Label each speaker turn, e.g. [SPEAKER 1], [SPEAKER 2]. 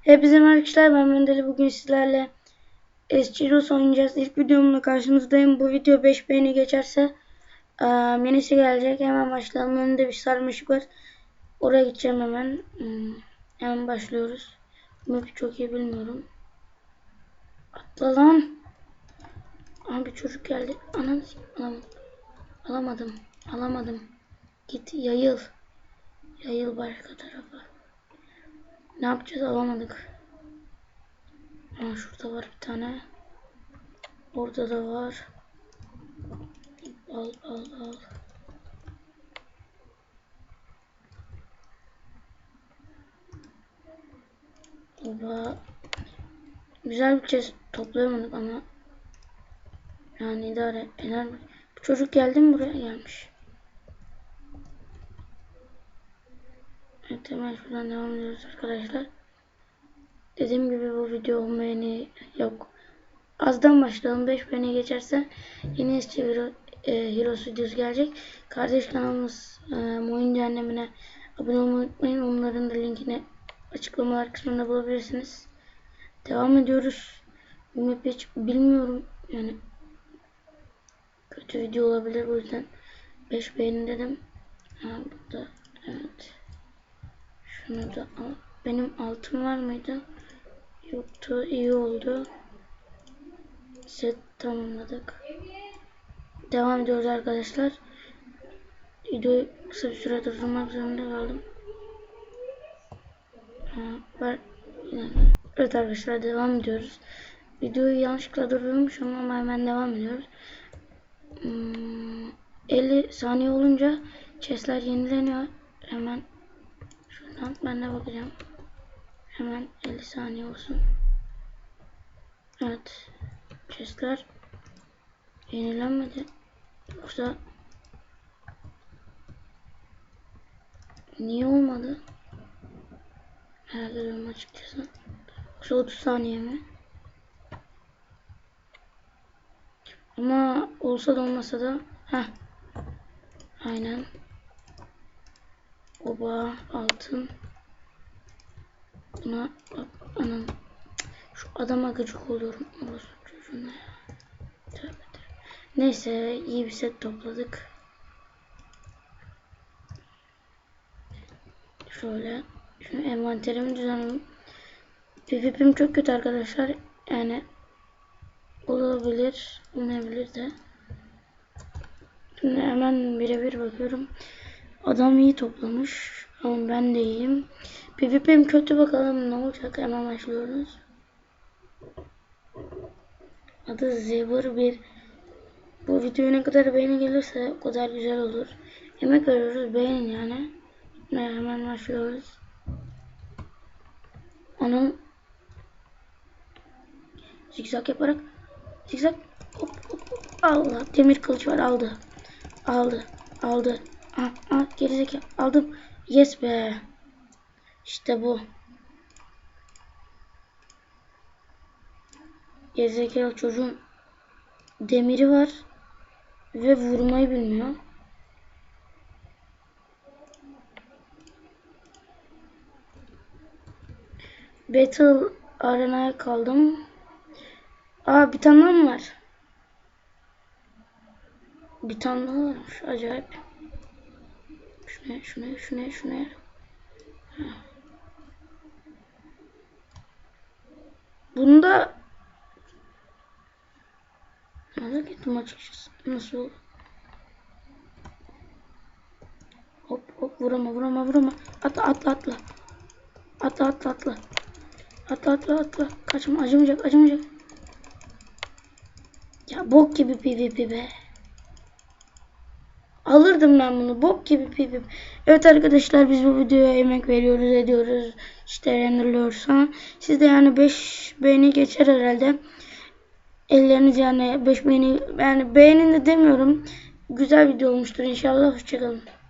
[SPEAKER 1] Hepinize merhaba arkadaşlar ben Mendeli bugün sizlerle Eschiros oynayacağız. İlk videomla karşınızdayım. Bu video 5 beğeni geçerse ıı, yenisi gelecek. Hemen başlayalım. Önünde bir sarmışık var. Oraya gideceğim hemen. Hmm, hemen başlıyoruz. Map'i çok iyi bilmiyorum. Atla lan. Abi çocuk geldi. Anam alamadım. Alamadım. Alamadım. Git yayıl. Yayıl başka tarafa. Ne yapacağız alamadık. Aa, şurada var bir tane. Orada da var. Al al al. Oba. Güzel bir chest toplayamadık ama yani idare eder? Bu çocuk geldi mi buraya gelmiş. Evet hemen şuradan devam ediyoruz arkadaşlar. Dediğim gibi bu video beğeni yok. Azdan başlayalım. 5 beğeni geçerse yeni eski Hero, e, Hero Studios gelecek. Kardeş kanalımız e, Moin Cehennemine abone olmayı unutmayın. Onların da linkini açıklamalar kısmında bulabilirsiniz. Devam ediyoruz. Bu map'i hiç bilmiyorum. Yani kötü video olabilir. O yüzden 5 beğeni dedim. Ha, burada evet. Şunu. Benim altın var mıydı? Yoktu. İyi oldu. Set tamamladık. Devam ediyoruz arkadaşlar. Videoyu kısa bir süre durdurmak zorunda kaldım. Evet arkadaşlar devam ediyoruz. Videoyu yanlışlıkla durdurmuşum ama hemen devam ediyoruz. Hmm, 50 saniye olunca chestler yenileniyor. Hemen şuradan ben de bakacağım. Hemen 50 saniye olsun. Evet. Chestler yenilenmedi. Yoksa niye olmadı? Merak ediyorum açıkçası. Yoksa 30 saniye mi? Ama olsa da olmasa da heh. Aynen. Oba altın. Buna bak anam. Şu adama gıcık oluyorum. Orası çocuğuna ya. Tövbe tövbe. Neyse iyi bir set topladık. Şöyle. Şimdi envanterimi düzenleyeyim. PvP'm çok kötü arkadaşlar. Yani olabilir. Olmayabilir de. Şimdi hemen birebir bakıyorum. Adam iyi toplamış. Ama ben de iyiyim. PvP'm kötü bakalım ne olacak. Hemen başlıyoruz. Adı Zebur bir. Bu videoya ne kadar beğeni gelirse o kadar güzel olur. Emek veriyoruz beğenin yani. Hemen başlıyoruz. Onun zigzag yaparak zigzag hop hop hop Allah demir kılıç var aldı. Aldı. Aldı. Ah gerizekalı aldım. Yes be. İşte bu. Gerizekalı çocuğun demiri var ve vurmayı bilmiyor. Battle arenaya kaldım. Aa bir tane var? Bir tane daha varmış acayip. Şuna şuna şuna şuna. Bunda merak ettim açıkçası. Nasıl? Hop hop vurama vurama vurama. Atla atla atla. Atla atla atla. Atla atla atla. Kaçma acımayacak acımayacak. Ya bok gibi PvP be. Alırdım ben bunu. Bok gibi PvP. Evet arkadaşlar biz bu videoya emek veriyoruz ediyoruz. İşte renderliyoruz falan. Siz de yani 5 beğeni geçer herhalde. Elleriniz yani 5 beğeni yani beğenin de demiyorum. Güzel video olmuştur inşallah. Hoşçakalın.